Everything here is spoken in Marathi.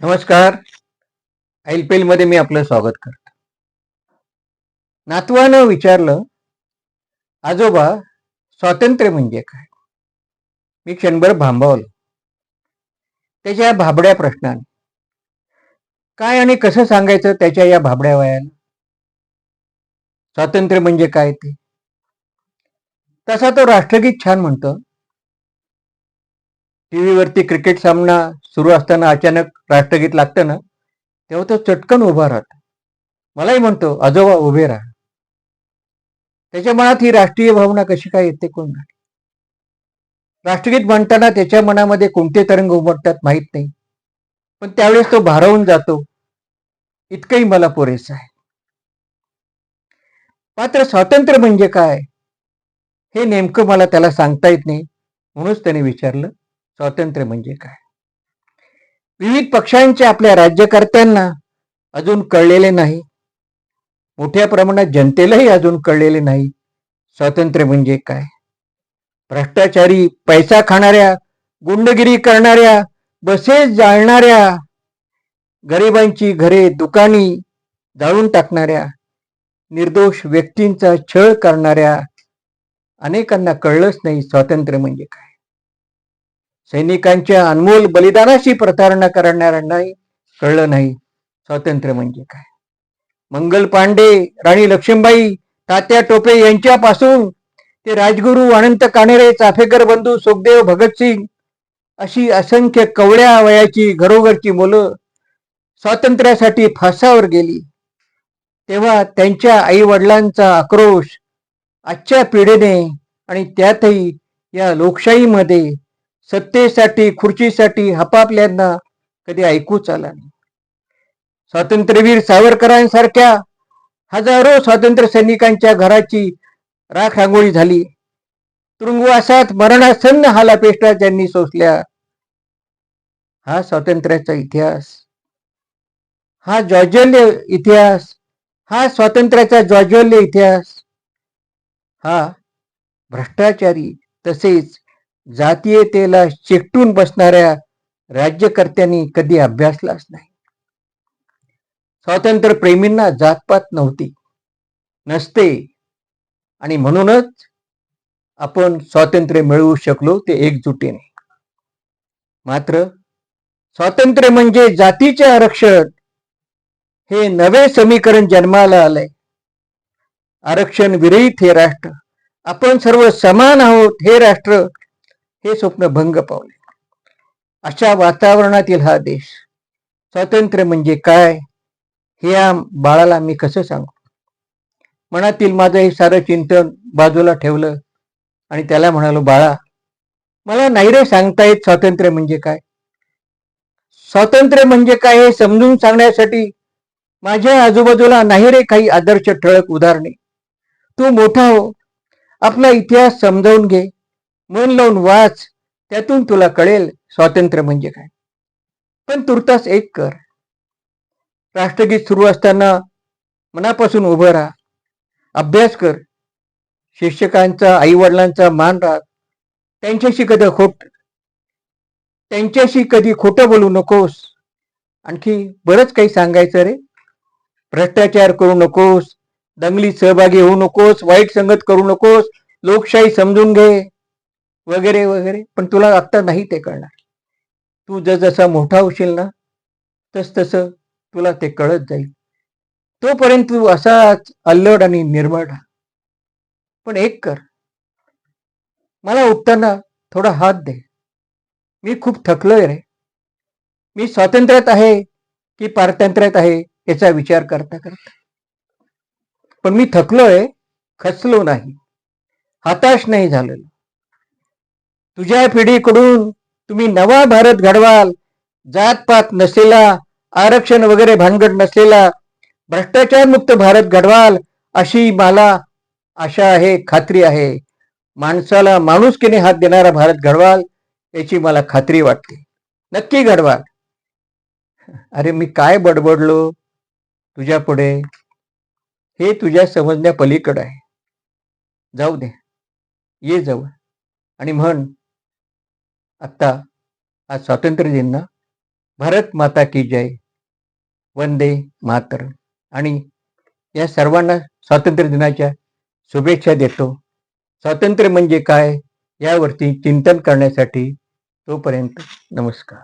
नमस्कार. एलमध्ये मी आपलं स्वागत करतो. नातवानं विचारलं आजोबा स्वातंत्र्य म्हणजे काय? मी क्षणभर भांबावलो. त्याच्या या भाबड्या प्रश्नाने काय आणि कसं सांगायचं त्याच्या या भाबड्या वयाला? स्वातंत्र्य म्हणजे काय ते? तसा तो राष्ट्रगीत छान म्हणतो टीव्हीवरती क्रिकेट सामना सुरू असताना अचानक राष्ट्रगीत लागतं ना तेव्हा तो चटकन उभा राहतो. मलाही म्हणतो आजोबा उभे राहा. त्याच्या मनात ही राष्ट्रीय भावना कशी काय येते कोण राष्ट्रगीत म्हणताना त्याच्या मनामध्ये कोणते तरंग उमटतात माहीत नाही. पण त्यावेळेस तो भारावून जातो. इतकंही मला पुरेसं आहे. मात्र स्वातंत्र्य म्हणजे काय? हे नेमकं मला त्याला सांगता येत नाही. म्हणूनच त्याने विचारलं स्वातंत्र्य म्हणजे काय? विविध पक्षांच्या आपल्या राज्यकर्त्यांना अजून कळलेले नाही. मोठ्या प्रमाणात जनतेलाही अजून कळलेले नाही. स्वातंत्र्य म्हणजे काय? भ्रष्टाचारी पैसा खाणाऱ्या गुंडगिरी करणाऱ्या बसेस जाळणाऱ्या गरिबांची घरे दुकानी जाळून टाकणाऱ्या निर्दोष व्यक्तींचा छळ करणाऱ्या अनेकांना कळलंच नाही स्वातंत्र्य म्हणजे काय. सैनिकांच्या अनमोल बलिदानाशी प्रतारणा करणाऱ्यांनाही कळलं नाही. स्वातंत्र्य म्हणजे काय? मंगल पांडे राणी लक्ष्मीबाई तात्या टोपे यांच्यापासून ते राजगुरू अनंत कानेरे चाफेकर बंधू सुखदेव भगतसिंग अशी असंख्य कवड्या वयाची घरोघरची मुलं स्वातंत्र्यासाठी फासावर गेली. तेव्हा त्यांच्या आई वडिलांचा आक्रोश आजच्या पिढीने आणि त्यातही या लोकशाहीमध्ये सत्तेसाठी खुर्चीसाठी हपापल्यांना कधी ऐकूच आला नाही. स्वातंत्र्यवीर सावरकरांसारख्या हजारो स्वातंत्र्य सैनिकांच्या घराची राख रांगोळी झाली. तुरुंगवासात मरणासन्न हालापेष्टा ज्यांनी सोसल्या हा स्वातंत्र्याचा इतिहास. हा ज्वाज्वल्य इतिहास हा स्वातंत्र्याचा ज्वाज्वल्य इतिहास हा भ्रष्टाचारी तसेच जातीयतेला चिकटून बसणाऱ्या राज्यकर्त्यांनी कधी अभ्यासलाच नाही. स्वातंत्र्य प्रेमींना जातपात नव्हती. नसते. आणि म्हणूनच आपण स्वातंत्र्य मिळवू शकलो ते एकजुटीने. मात्र स्वातंत्र्य म्हणजे जातीचे आरक्षण हे नवे समीकरण जन्माला आलंय. आरक्षण विरहित हे राष्ट्र. आपण सर्व समान आहोत हे राष्ट्र हे स्वप्न भंग पावले. अशा वातावरणातील हा देश स्वातंत्र्य म्हणजे काय हे या बाळाला मी कसं सांगू? मनातील माझं हे सारं चिंतन बाजूला ठेवलं आणि त्याला म्हणालो बाळा मला नाही रे सांगता येत स्वातंत्र्य म्हणजे काय. स्वातंत्र्य म्हणजे काय हे समजून सांगण्यासाठी माझ्या आजूबाजूला नाही रे काही आदर्श ठळक उदाहरणे. तू मोठा हो. आपला इतिहास समजावून घे. मन लावून वाच त्यातून तुला कळेल स्वातंत्र्य म्हणजे काय. पण तुर्तास एक कर. राष्ट्रगीत सुरू असताना मनापासून उभं राहा. अभ्यास कर. शिक्षकांचा आई वडिलांचा मान राख. त्यांच्याशी कधी खोट त्यांच्याशी कधी खोटं बोलू नकोस. आणखी बरंच काही सांगायचं रे. भ्रष्टाचार करू नकोस. दंगलीत सहभागी होऊ नकोस. वाईट संगत करू नकोस. लोकशाही समजून घे. वगैरे वगैरे. पण तुला आत्ता नाही ते कळणार. तू जसा मोठा होशील ना तस तसं तुला ते कळत जाईल. तोपर्यंत तू असाच अल्लड आणि निर्मळ राहा. पण एक कर. मला उठताना थोडा हात दे. मी खूप थकलोय रे. मी स्वातंत्र्यात आहे की पारतंत्र्यात आहे याचा विचार करता करता. पण मी थकलोय खचलो नाही. हताश नाही झालेलो. तुझ्या पिढीकडून तुम्ही नवा भारत घडवाल. जातपात नसलेला आरक्षण वगैरे भानगड नसलेला भ्रष्टाचार मुक्त भारत घडवाल अशी मला आशा आहे खात्री आहे. माणसाला माणुसकीने हात देणारा भारत घडवाल याची मला खात्री वाटते. नक्की घडवाल. अरे मी काय बडबडलो? तुझ्या पुढे. हे तुझ्या समजण्या पलीकडं आहे. जाऊ दे. ये जाऊ आणि म्हण आत्ता आज स्वातंत्र्य दिन ना? भारत माता की जय. वंदे मातर आणि या सर्वांना स्वातंत्र्य दिनाच्या शुभेच्छा देतो. स्वातंत्र्य म्हणजे काय? यावरती चिंतन करण्यासाठी तोपर्यंत नमस्कार.